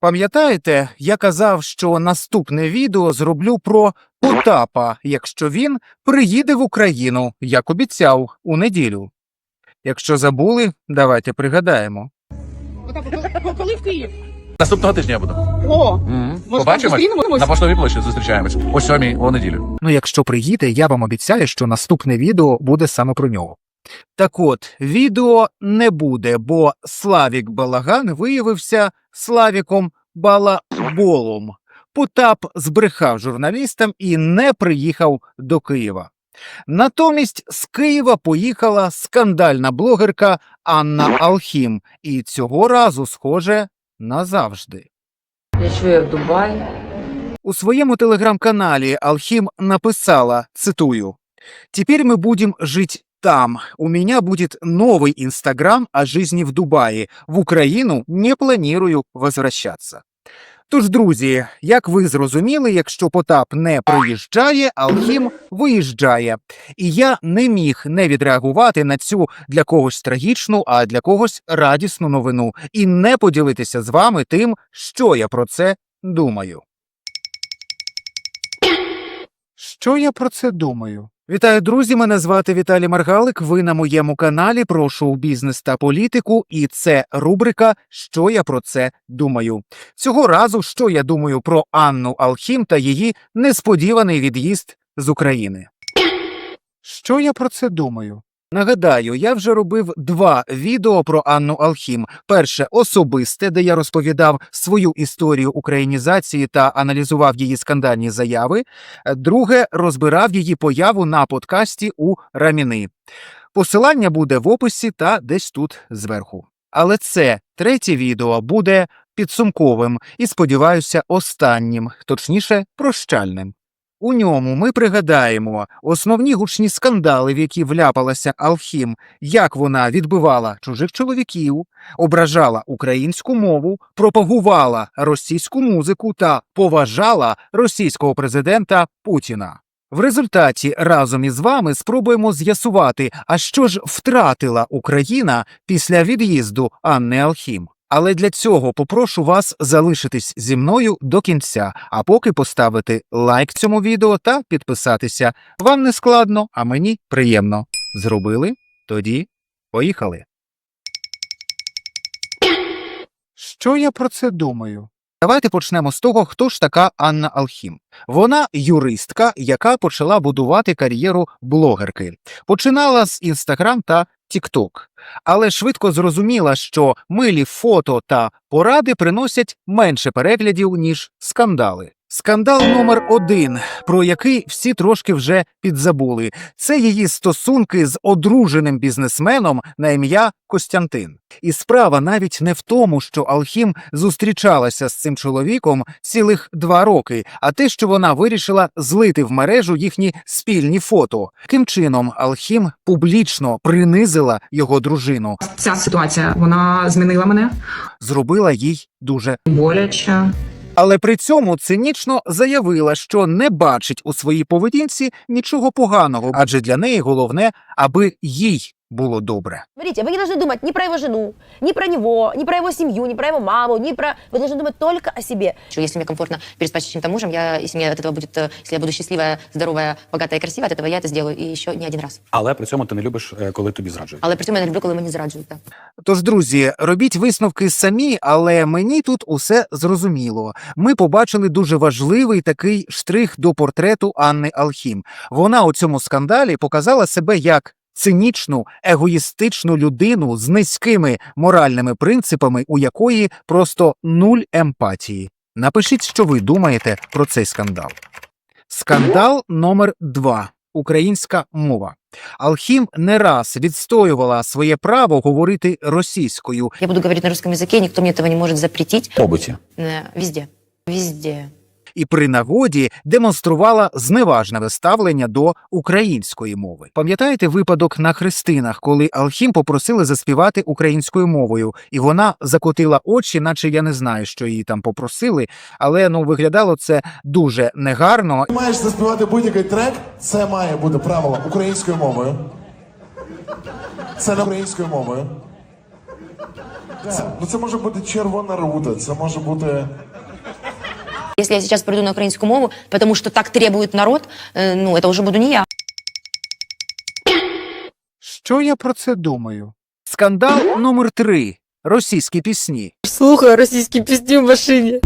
Пам'ятаєте, я казав, що наступне відео зроблю про Потапа, якщо він приїде в Україну, як обіцяв, у неділю. Якщо забули, давайте пригадаємо. Коли в Київ? Наступного тижня я буду. О. Побачимось на поштовій площі. Зустрічаємось о сьомій у неділю. Ну, якщо приїде, я вам обіцяю, що наступне відео буде саме про нього. Так от, відео не буде, бо Славік Балаган виявився Славіком Балаболом. Потап збрехав журналістам і не приїхав до Києва. Натомість з Києва поїхала скандальна блогерка Анна Алхім, і цього разу, схоже, назавжди. Я чую в Дубаї. У своєму телеграм-каналі Алхим написала, цитую, «Теперь мы будем жить там. У меня будет новый Инстаграм о жизни в Дубаї. В Україну не планую возвращаться». Тож, друзі, як ви зрозуміли, якщо Потап не приїжджає, Алхім виїжджає. І я не міг не відреагувати на цю для когось трагічну, а для когось радісну новину і не поділитися з вами тим, що я про це думаю. Що я про це думаю? Вітаю, друзі! Мене звати Віталій Маргалик. Ви на моєму каналі про шоу-бізнес та політику, і це рубрика Що я про це думаю. Цього разу, що я думаю про Анну Алхім та її несподіваний від'їзд з України. Що я про це думаю? Нагадаю, я вже робив два відео про Анну Алхім. Перше особисте, де я розповідав свою історію українізації та аналізував її скандальні заяви. Друге розбирав її появу на подкасті у Раміни. Посилання буде в описі та десь тут зверху. Але це третє відео буде підсумковим і, сподіваюся, останнім, точніше, прощальним. У ньому ми пригадаємо основні гучні скандали, в які вляпалася Алхім, як вона відбивала чужих чоловіків, ображала українську мову, пропагувала російську музику та поважала російського президента Путіна. В результаті разом із вами спробуємо з'ясувати, а що ж втратила Україна після від'їзду Анни Алхім. Але для цього попрошу вас залишитись зі мною до кінця, а поки поставити лайк цьому відео та підписатися. Вам не складно, а мені приємно. Зробили? Тоді поїхали. Що я про це думаю? Давайте почнемо з того, хто ж така Анна Алхім. Вона юристка, яка почала будувати кар'єру блогерки. Починала з Інстаграм та Тікток, але швидко зрозуміла, що милі фото та поради приносять менше переглядів, ніж скандали. Скандал номер один, про який всі трошки вже підзабули, це її стосунки з одруженим бізнесменом на ім'я Костянтин. І справа навіть не в тому, що Алхім зустрічалася з цим чоловіком цілих два роки, а те, що вона вирішила злити в мережу їхні спільні фото. Таким чином, Алхім публічно принизила його дружину, ця ситуація вона змінила мене. зробила їй дуже Боляче. Але при цьому цинічно заявила, що не бачить у своїй поведінці нічого поганого, адже для неї головне, аби їй було добре. Смотрите, вы не должны думать ни про его жену, ни про него, ни про его семью, ни про его маму, ни про... Вы должны думать только о себе. Что Если мне комфортно переспать с чьим-то мужем, я, если мне от этого будет, э, если я буду счастливая, здоровая, богатая и красивая, от этого я это сделаю и еще не один раз. Але при цьому ти не любиш, е, коли тобі зраджують. Але при цьому я не люблю, коли мені зраджують. Так. Тож, друзі, робіть висновки самі, але мені тут усе зрозуміло. Ми побачили дуже важливий такий штрих до портрету Анни Алхім. Вона у цьому скандалі показала себе як цинічну, егоїстичну людину з низькими моральними принципами, у якої просто нуль емпатії. Напишіть, що ви думаєте про цей скандал. Скандал номер два. Українська мова. Алхім не раз відстоювала своє право говорити російською, Я буду говорить на русском языке, никто мне этого не может запретить. В побуті. Э, Везде. Везде. і при нагоді демонструвала зневажне ставлення до української мови. Пам'ятаєте випадок на хрестинах, коли Алхім попросили заспівати українською мовою, і вона закотила очі, наче я не знаю, що її там попросили, але ну виглядало це дуже негарно. Ти маєш заспівати будь-який трек, це має бути правило українською мовою. Це не українською мовою. Це, ну це може бути червона рута, це може бути. Если я сейчас приду на украинскую мову, потому что так требует народ, э, ну, это уже буду не я. Що я про це думаю? Скандал номер три. Російські пісні. Слухаю російські пісні в машині.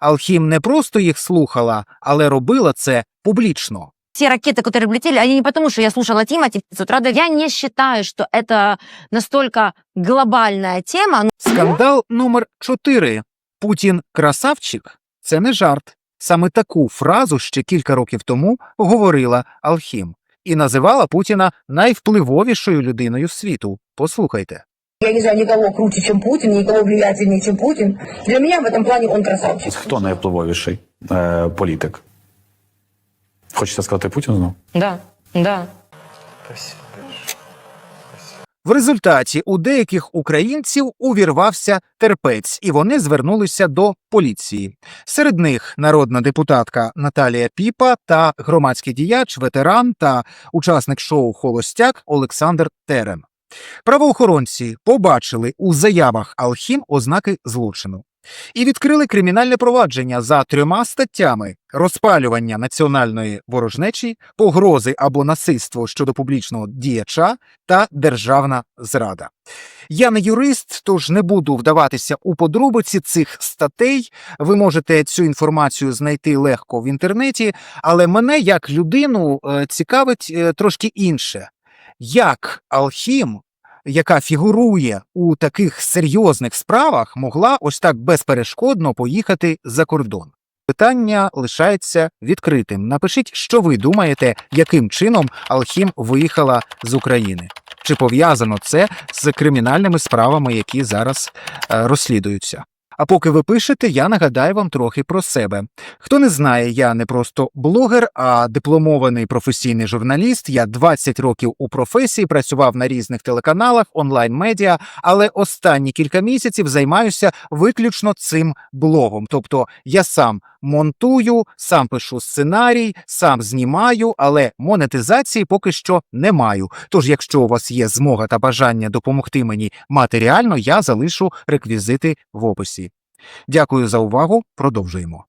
Алхім не просто їх слухала, але робила це публічно. те ракеты, которые влетели, они не потому, что я слушала Тимати с утра до... Я не считаю, что это настолько глобальная тема. Ну, Скандал номер 4. Путін красавчик це не жарт. Саме таку фразу ще кілька років тому говорила Алхім і називала Путіна найвпливовішою людиною світу. Послухайте. Я не знаю никого круче, чем Путин, никого влиятельнее, чем Путин. Для меня в этом плане он красавчик. Хто найвпливовіший е, політик? Хочете сказати Путін знову? Да, да. В результаті у деяких українців увірвався терпець, і вони звернулися до поліції. Серед них народна депутатка Наталія Піпа та громадський діяч, ветеран та учасник шоу Холостяк Олександр Терен. Правоохоронці побачили у заявах Алхім ознаки злочину і відкрили кримінальне провадження за трьома статтями: розпалювання національної ворожнечі, погрози або насильство щодо публічного діяча та державна зрада. Я не юрист, тож не буду вдаватися у подробиці цих статей. Ви можете цю інформацію знайти легко в інтернеті, але мене як людину е, цікавить е, трошки інше. Як Алхім, яка фігурує у таких серйозних справах, могла ось так безперешкодно поїхати за кордон? Питання лишається відкритим. Напишіть, що ви думаєте, яким чином Алхім виїхала з України. Чи пов'язано це з кримінальними справами, які зараз е, розслідуються? А поки ви пишете, я нагадаю вам трохи про себе. Хто не знає, я не просто блогер, а дипломований професійний журналіст. Я 20 років у професії, працював на різних телеканалах, онлайн-медіа, але останні кілька місяців займаюся виключно цим блогом. Тобто я сам монтую, сам пишу сценарій, сам знімаю, але монетизації поки що не маю. Тож, якщо у вас є змога та бажання допомогти мені матеріально, я залишу реквізити в описі. Дякую за увагу. Продовжуємо.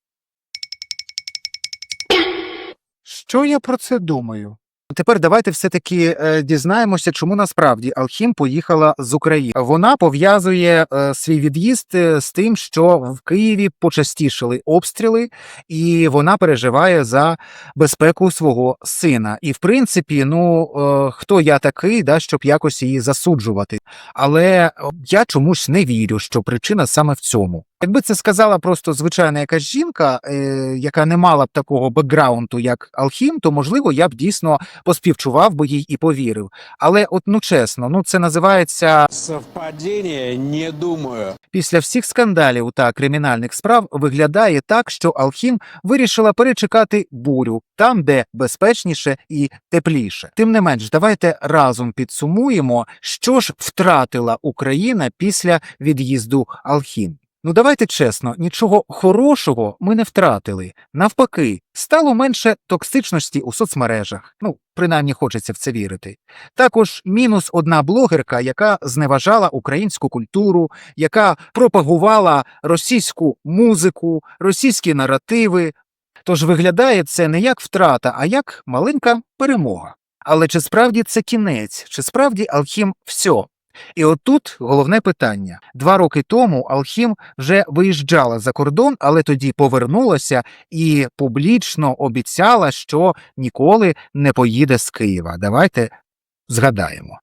Що я про це думаю? Тепер давайте все-таки е, дізнаємося, чому насправді Алхім поїхала з України. Вона пов'язує е, свій від'їзд е, з тим, що в Києві почастішили обстріли, і вона переживає за безпеку свого сина. І в принципі, ну хто я такий, да, щоб якось її засуджувати. Але я чомусь не вірю, що причина саме в цьому. Якби це сказала просто звичайна якась жінка, е, яка не мала б такого бекграунду, як Алхім, то можливо я б дійсно поспівчував би їй і повірив. Але, от ну чесно, ну це називається Совпадение? Не думаю. після всіх скандалів та кримінальних справ виглядає так, що Алхім вирішила перечекати бурю там, де безпечніше і тепліше. Тим не менш, давайте разом підсумуємо, що ж втратила Україна після від'їзду Алхім. Ну давайте чесно, нічого хорошого ми не втратили. Навпаки, стало менше токсичності у соцмережах. Ну, принаймні хочеться в це вірити. Також мінус одна блогерка, яка зневажала українську культуру, яка пропагувала російську музику, російські наративи. Тож виглядає це не як втрата, а як маленька перемога. Але чи справді це кінець? Чи справді Алхім все? І отут головне питання. Два роки тому Алхім вже виїжджала за кордон, але тоді повернулася і публічно обіцяла, що ніколи не поїде з Києва. Давайте згадаємо.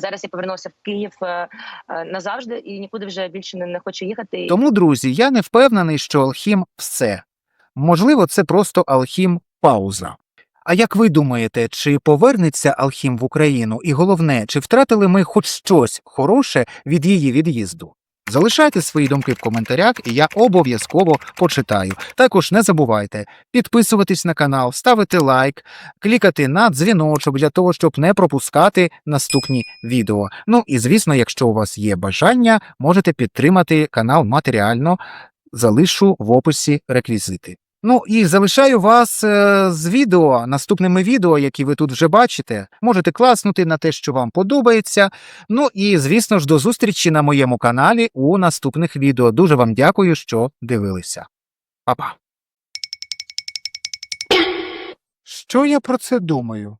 Зараз я повернулася в Київ е, е, назавжди і нікуди вже більше не, не хочу їхати. Тому, друзі, я не впевнений, що Алхім все. Можливо, це просто Алхім пауза. А як ви думаєте, чи повернеться Алхім в Україну? І головне, чи втратили ми хоч щось хороше від її від'їзду? Залишайте свої думки в коментарях, і я обов'язково почитаю. Також не забувайте підписуватись на канал, ставити лайк, клікати на дзвіночок для того, щоб не пропускати наступні відео. Ну і звісно, якщо у вас є бажання, можете підтримати канал матеріально. Залишу в описі реквізити. Ну і залишаю вас е, з відео, наступними відео, які ви тут вже бачите. Можете класнути на те, що вам подобається. Ну і, звісно ж, до зустрічі на моєму каналі у наступних відео. Дуже вам дякую, що дивилися. Па-па. Що я про це думаю?